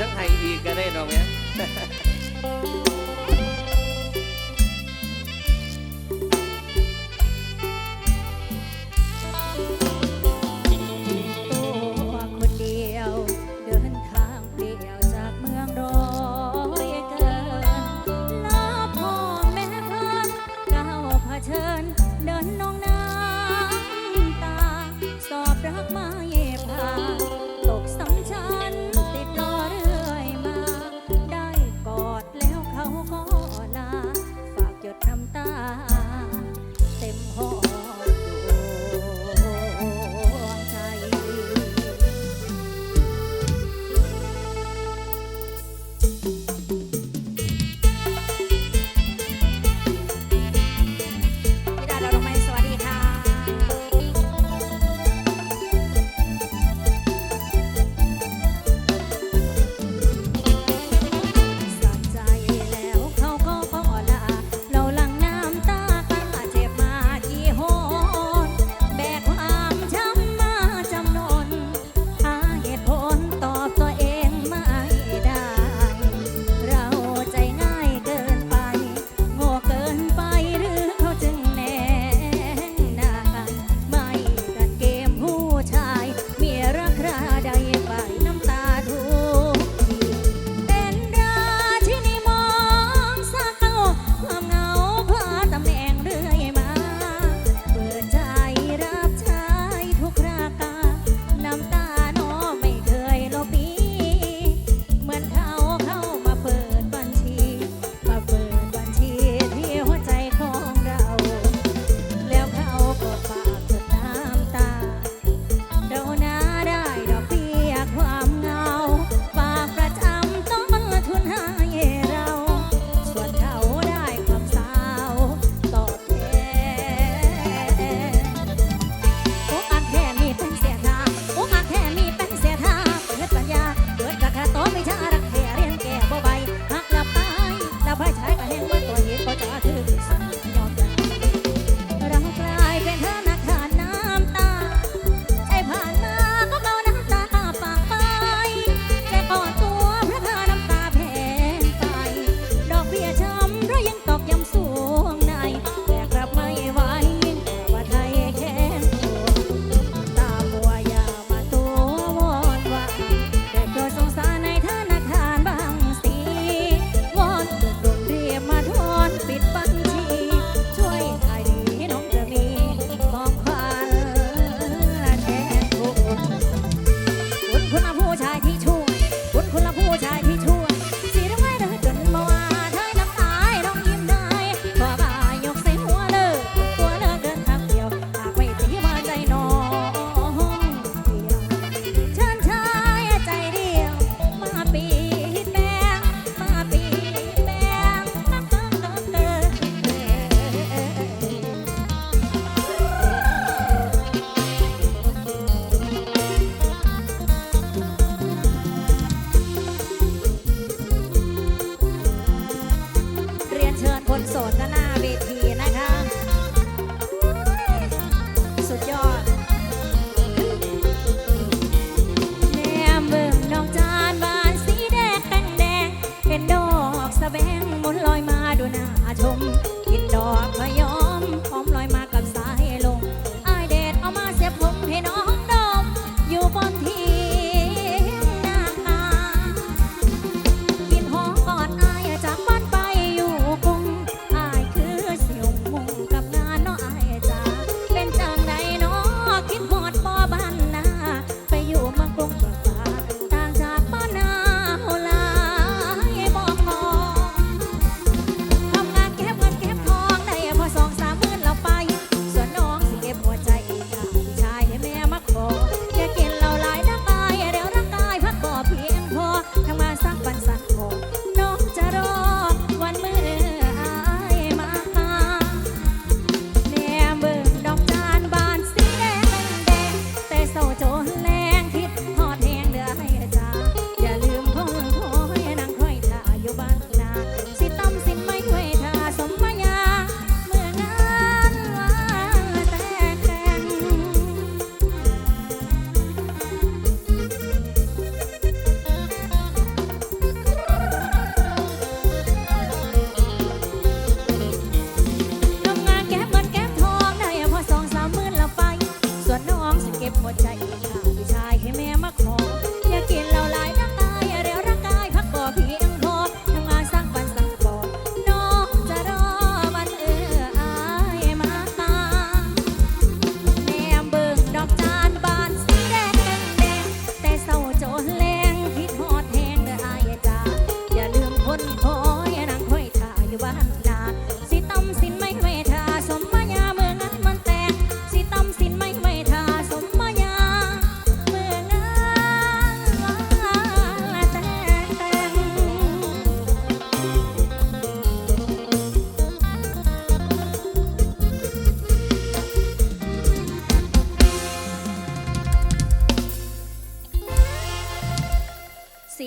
สังไห้อีกก็ได้เนาะแม่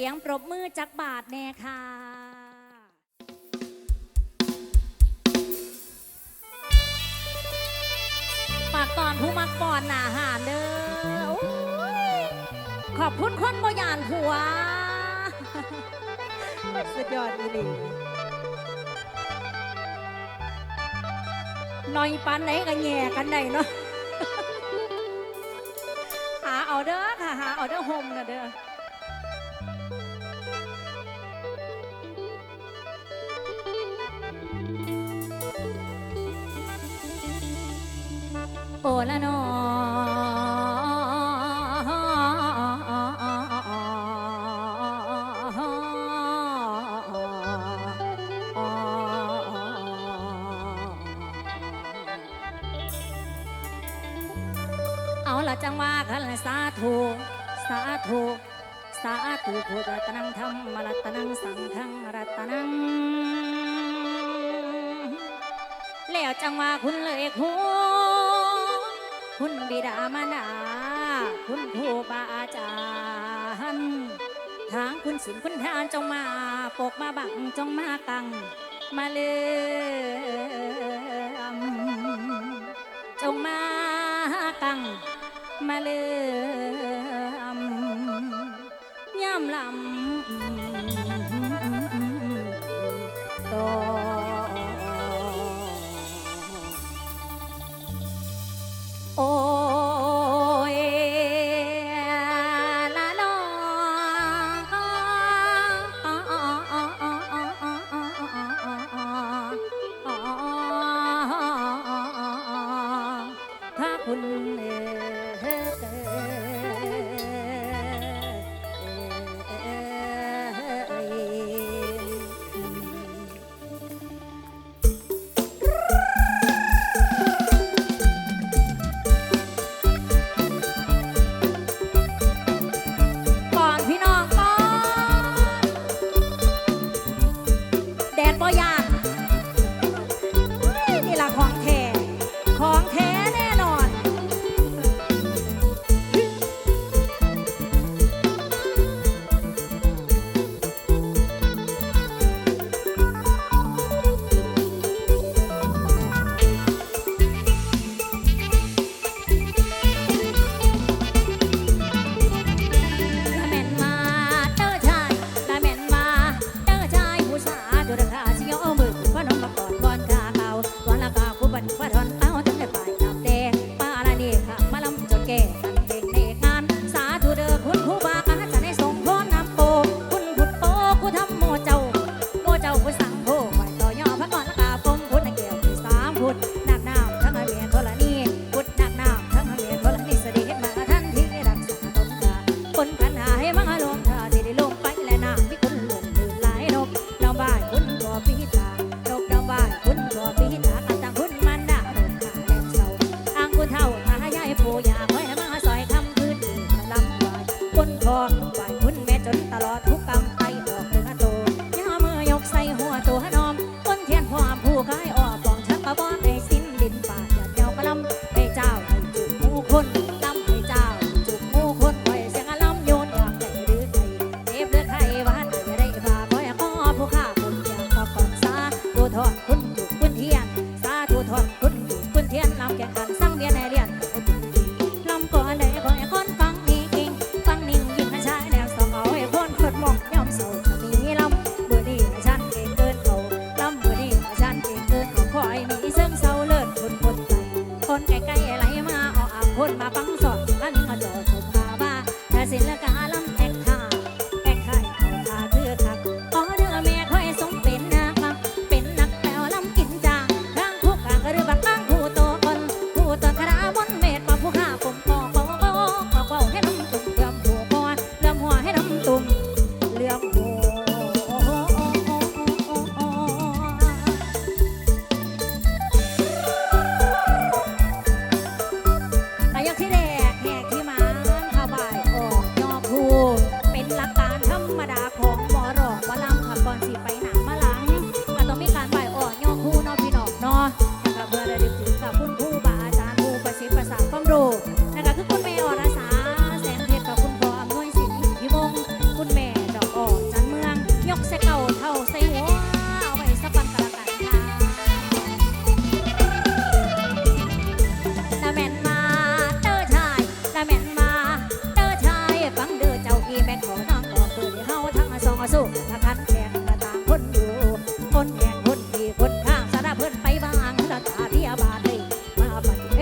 สียงปรบมือจักบาทแน่ค่ะ ปากตอนผู้มักปอนหนาหานเด้อขอบคุณคนบยานหัว สุดยอดอีหลีน่อยปันไหนกันแย่กันไหนเนาะหาเอาเด้อค่ะ หาเอาเด้อโฮมน่ะเด้อ ลนอเอาละจังว่ากันละสาธุสาธุสาธุพุทธตนังธรรมรัตนังสังฆังรัตนังแล้วจังว่าคุณเลยคุณ คุณบิดามานา คุณครูบาอาจารย์ทางคุณศิลคุณทานจงมาปกมาบังจงมากัง มาเลือมจงมากัง มาเลือมย่ำลำ 滚嘞他呀，他呀，他呀，呀。Sang Bienalian.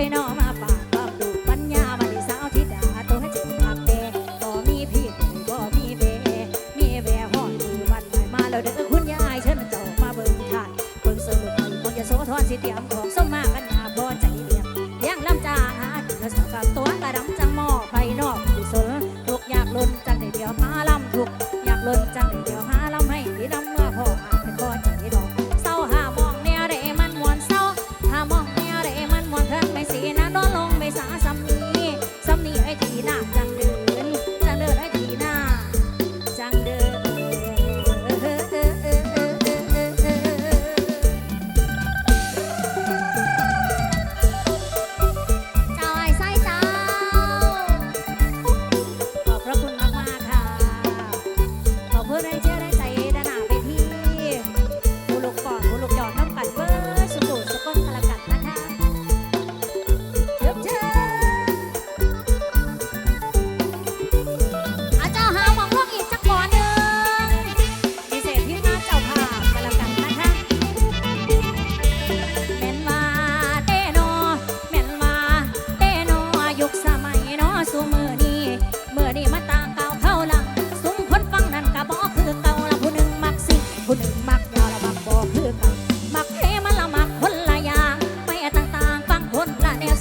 নয়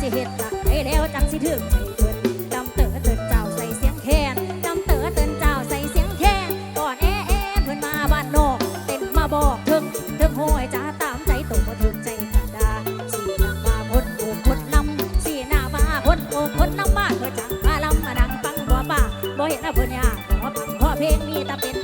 สิเฮ็ดหลักได้แล้วจังสิถึงให้เกินจำเตอเตินเจ้าใส่เสียงแคนจำเตอเตินเจ้าใส่เสียงแคนก่อนแอ้แอ้เพิ่นมาบ้านนอกเต้นมาบอกเถิงเถิงห้อยจ้าตามใจตกบ่ถึงใจกันดาสีหน้ามาพ้นโอกพ้นลำสีหน้ามาพ้นโอกพ้นลำบ้านเพื่อจังมาลำมาดังฟังบ่ป่าบ่เห็นนะเพิ่นยาขอพังขอเพลงมีตาเป็น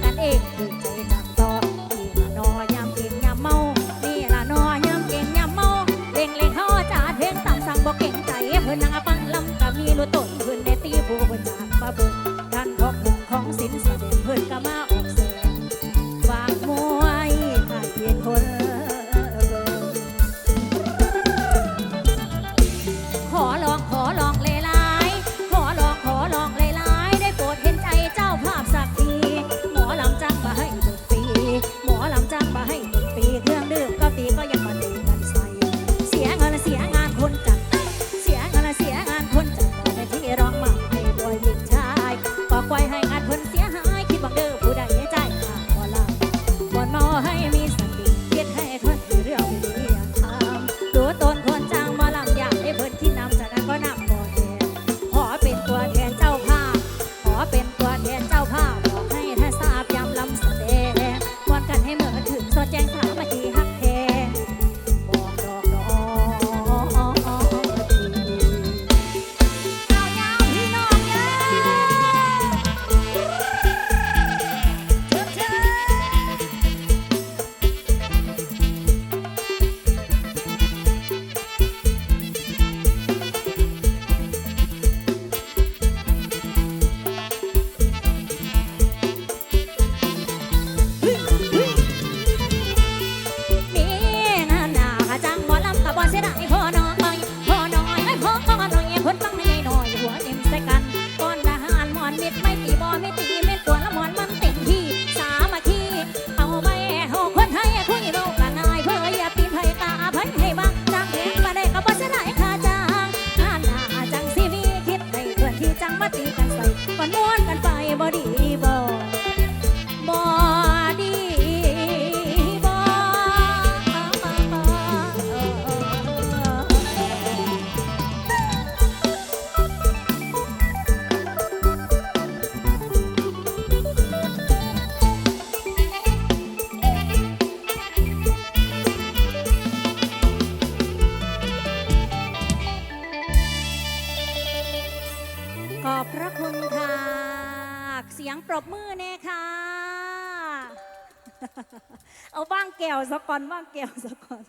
วสะก่อนว่างแก้วสะก่อน